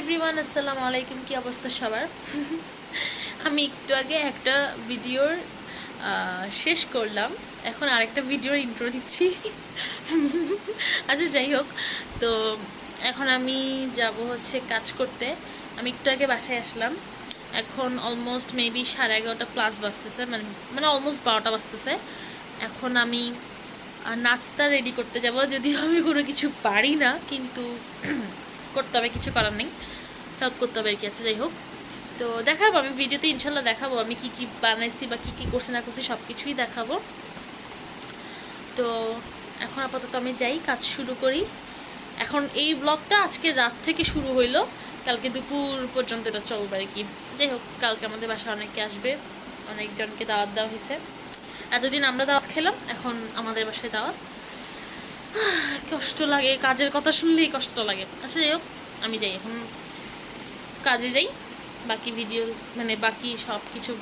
Everyone আসসালামু আলাইকুম কি অবস্থা সবার? আমি একটু আগে একটা ভিডিওর শেষ করলাম। এখন আরেকটা ভিডিওর ইন্ট্রো দিচ্ছি। আচ্ছা যাই হোক। তো এখন আমি যাব হচ্ছে কাজ করতে। আমি একটু আগে বাসায় আসলাম। এখন অলমোস্ট মেবি সাড়ে এগারোটা প্লাস বাজতেছে মানে মানে অলমোস্ট বারোটা বাজতেছে। এখন আমি নাস্তা রেডি করতে যাব। যদিও আমি কোনো কিছু পারি না কিন্তু করতে হবে, কিছু করার নেই। হেল্প করতে হবে আর কি আছে যাই হোক। তো দেখাবো, আমি ভিডিওতে ইনশাল্লাহ দেখাবো, আমি কি কি বানাইছি বা কি কি করছি না করছি সব কিছুই দেখাবো। তো এখন আপাতত আমি যাই, কাজ শুরু করি। এখন এই ব্লগটা আজকে রাত থেকে শুরু হইল, কালকে দুপুর পর্যন্ত এটা চলবে আর কি। যাই হোক, কালকে আমাদের বাসায় অনেকে আসবে, অনেকজনকে দাওয়াত দেওয়া হয়েছে এতদিন আমরা দাওয়াত খেলাম, এখন আমাদের বাসায় দাওয়াত। কষ্ট লাগে, কাজের কথা শুনলেই কষ্ট লাগে। আচ্ছা যাই হোক, আমি যাই এখন। কাজে যাই, বাকি ভিডিও মানে বাকি সব কিছু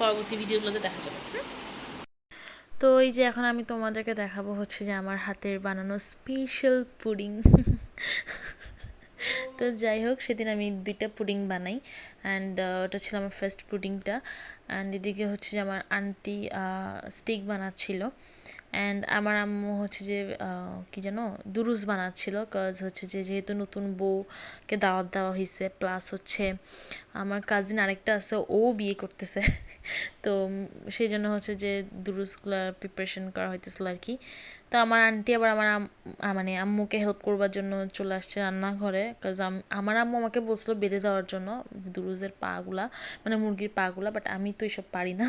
পরবর্তী ভিডিওগুলোতে দেখা যাবে তো এই যে এখন আমি তোমাদেরকে দেখাবো হচ্ছে যে আমার হাতের বানানো স্পেশাল পুডিং তো যাই হোক, সেদিন আমি দুইটা পুডিং বানাই। অ্যান্ড ওটা ছিল আমার ফার্স্ট পুডিংটা অ্যান্ড এদিকে হচ্ছে যে আমার আন্টি স্টিক বানাচ্ছিল। অ্যান্ড আমার আম্মু হচ্ছে যে কি যেন দুরুস বানাচ্ছিল। কাজ হচ্ছে যে যেহেতু নতুন বউকে দাওয়াত দেওয়া হয়েছে প্লাস হচ্ছে আমার কাজিন আরেকটা আছে, ও বিয়ে করতেছে। তো সেই জন্য হচ্ছে যে দুরুসগুলো প্রিপারেশন করা হইতেছিল আর কি। তো আমার আন্টি আবার আমার মানে আম্মুকে হেল্প করবার জন্য চলে আসছে রান্নাঘরে। কাজ আমার আম্মু আমাকে বলছিল বেঁধে দেওয়ার জন্য দুরুজের পাগুলা মানে মুরগির পাগুলা বাট আমি তো এসব পারি না।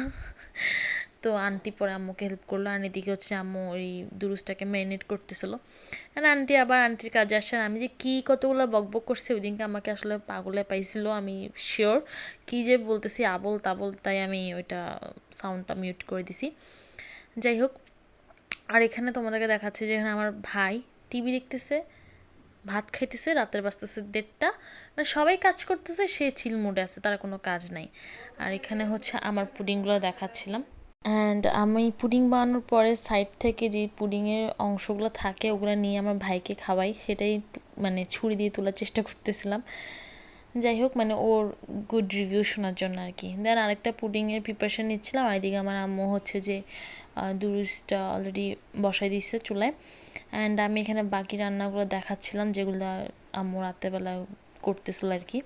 তো আন্টি পরে আম্মুকে হেল্প করল। আর এদিকে হচ্ছে আম্মু ওই দুরুজটাকে ম্যারিনেট করতেছিল। আর আন্টি আবার আন্টির কাজে আসছে আর আমি যে কী কতগুলো বকবক করছি ওই দিনকে আমাকে আসলে পাগলে পাইছিল, আমি শিওর কী যে বলতেছি, আবল তাবল, তাই আমি ওইটা সাউন্ডটা মিউট করে দিছি। যাই হোক, আর এখানে তোমাদেরকে দেখাচ্ছে যে এখানে আমার ভাই টিভি দেখতেছে। ভাত খাইতেছে, রাতের বাজতেছে দেড়টা। মানে সবাই কাজ করতেছে, সে চিল মুডে আছে, তার কোনো কাজ নাই। আর এখানে হচ্ছে আমার পুডিংগুলো দেখাচ্ছিলাম। অ্যান্ড আমি পুডিং বানানোর পরে সাইড থেকে যে পুডিংয়ের অংশগুলো থাকে, ওগুলো নিয়ে আমার ভাইকে খাওয়াই। সেটাই মানে ছুরি দিয়ে তোলার চেষ্টা করতেছিলাম। যাই হোক মানে ওর গুড রিভিউ শোনার জন্য আর কি। দেন আরেকটা পুডিংয়ের প্রিপারেশন নিচ্ছিলাম। এদিকে আমার আম্মু হচ্ছে যে দুরুসটা অলরেডি বসাই দিয়েছে চুলায়। অ্যান্ড আমি এখানে বাকি রান্নাগুলো দেখাচ্ছিলাম, যেগুলো আম্মু রাতেরবেলা করতেছিল আর কি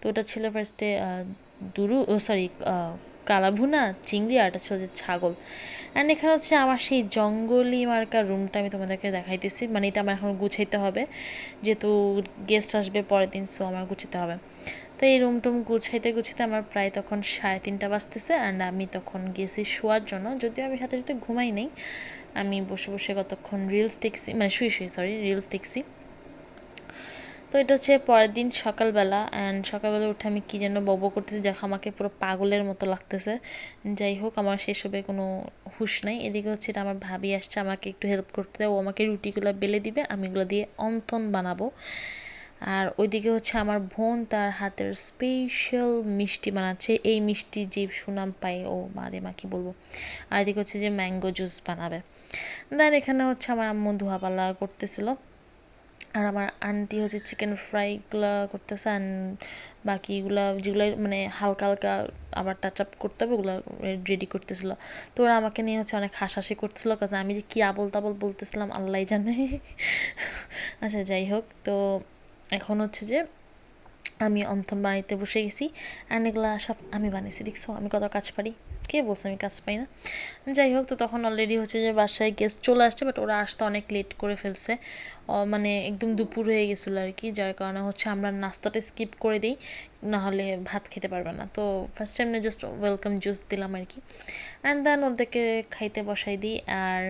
তো ওটা ছিল ফার্স্টে দুরু, ও সরি কালাভুনা, চিংড়ি, আর এটা ছিল যে ছাগল। অ্যান্ড এখানে হচ্ছে আমার সেই জঙ্গলি মার্কা রুমটা আমি তোমাদেরকে দেখাইতেছি। মানে এটা আমার এখন গুছাইতে হবে, যেহেতু গেস্ট আসবে পরের দিন সো আমার গুছাতে হবে। তো এই রুম টুম গুছাইতে গুছাইতে আমার প্রায় তখন সাড়ে তিনটা বাজতেছে অ্যান্ড আমি তখন গেছি শোয়ার জন্য। যদিও আমি সাথে সাথে ঘুমাই নেই, আমি বসে বসে কতক্ষণ রিলস দেখছি মানে শুয়ে শুয়ে সরি রিলস দেখছি। তো এটা হচ্ছে পরের দিন সকালবেলা অ্যান্ড সকালবেলা উঠে আমি কী যেন বব করতেছি, দেখো আমাকে পুরো পাগলের মতো লাগতেছে। যাই হোক, আমার সেসবে কোনো হুশ নাই। এদিকে হচ্ছে এটা আমার ভাবি আসছে, আমাকে একটু হেল্প করতে। ও আমাকে রুটিগুলো বেলে দিবে, আমি এগুলো দিয়ে অন্থন বানাবো। আর ওইদিকে হচ্ছে আমার বোন, তার হাতের স্পেশাল মিষ্টি বানাচ্ছে। এই মিষ্টি যে সুনাম পায়, ও মারে মা, কি বলব? আর এদিকে হচ্ছে যে ম্যাঙ্গো জুস বানাবে। দেন এখানে হচ্ছে আমার আম্মু ধোয়াপালা করতেছিল। আর আমার আন্টি হচ্ছে চিকেন ফ্রাইগুলো করতেছে অ্যান্ড বাকিগুলো যেগুলো মানে হালকা হালকা আবার টাচ আপ করতে হবে, ওগুলো রেডি করতেছিল। তো ওরা আমাকে নিয়ে হচ্ছে অনেক হাসাহাসি করতেছিল, কারণ আমি যে কী আবল তাবল বলতেছিলাম আল্লাহ জানে। আচ্ছা যাই হোক, তো এখন হচ্ছে যে আমি অন্থন বানাইতে বসে গেছি অ্যান্ড এগুলো সব আমি বানিয়েছি, দেখছ? আমি কত কাজ পারি। কে বলছে আমি কাজ পাই না? যাই হোক, তো তখন অলরেডি হচ্ছে যে বাসায় গেস্ট চলে আসছে বাট ওরা আসতে অনেক লেট করে ফেলছে। মানে একদম দুপুর হয়ে গেছিল আর কি, যার কারণে হচ্ছে আমরা নাস্তাটা স্কিপ করে দিই, নাহলে ভাত খেতে পারবে না। তো first time just welcome juice দিলাম আর কি। অ্যান্ড দেন ওদেরকে খাইতে বসাই দিই, আর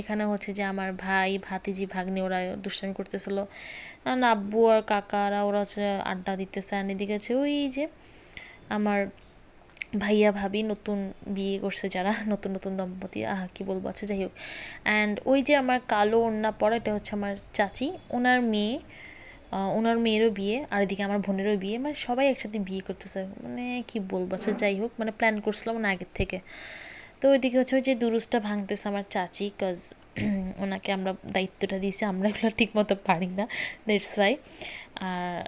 এখানে হচ্ছে যে আমার ভাই, ভাতিজি, ভাগ্নি ওরা দুষ্টামি করতেছিল। আব্বু আর কাকারা ওরা হচ্ছে আড্ডা দিতেছে আর এদিকে হচ্ছে ওই যে আমার ভাইয়া, ভাবি নতুন বিয়ে করছে যারা, নতুন নতুন দম্পতি, আহা, কি বলব আছে যাই হোক। অ্যান্ড ওই যে আমার কালো ওড়না পরা, এটা হচ্ছে আমার চাচি, ওনার মেয়ে ওনার মেয়েরও বিয়ে আর এদিকে আমার বোনেরও বিয়ে মানে সবাই একসাথে বিয়ে করতেছে। মানে কি বলব আচ্ছা যাই হোক মানে প্ল্যান করছিলাম না আগের থেকে। তো ওইদিকে হচ্ছে ওই যে দুরুসটা ভাঙতেছে আমার চাচি কজ ওনাকে আমরা দায়িত্বটা দিয়েছি, আমরা এগুলো ঠিক মতো পারি না দ্যাটস ওয়াই আর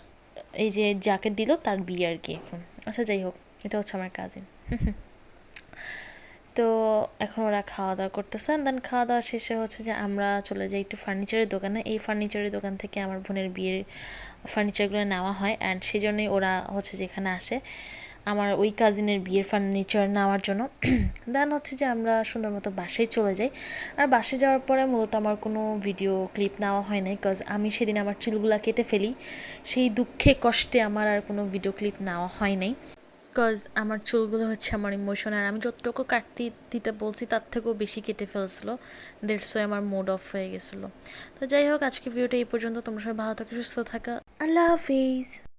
এই যে যাকে দিল তার বিয়ে আর কি এখন। আচ্ছা যাই হোক, এটা হচ্ছে আমার কাজিন তো এখন ওরা খাওয়া দাওয়া করতেছে দেন খাওয়া দাওয়া শেষে হচ্ছে যে আমরা চলে যাই একটু ফার্নিচারের দোকানে। এই ফার্নিচারের দোকান থেকে আমার বোনের বিয়ের ফার্নিচারগুলো নেওয়া হয় অ্যান্ড সেই জন্যই ওরা হচ্ছে যেখানে আসে। আমার ওই কাজিনের বিয়ের ফার্নিচার নেওয়ার জন্য। দেন হচ্ছে যে আমরা সুন্দর মতো বাসায় চলে যাই। আর বাসায় যাওয়ার পরে মূলত আমার কোনো ভিডিও ক্লিপ নেওয়া হয় নাই বিকজ আমি সেদিন আমার চুলগুলো কেটে ফেলি। সেই দুঃখে, কষ্টে আমার আর কোনো ভিডিও ক্লিপ নেওয়া হয় নাই। বিকজ আমার চুলগুলো হচ্ছে আমার ইমোশন আর আমি যতটুকু কাটতে দিতে বলছি, তার থেকেও বেশি কেটে ফেলছিলো। দেড়শো আমার মুড অফ হয়ে গেছিল। তো যাই হোক আজকে ভিডিওটা এই পর্যন্ত। তোমরা সবাই ভালো থাকো, সুস্থ থাকা। আল্লাহ হাফিজ।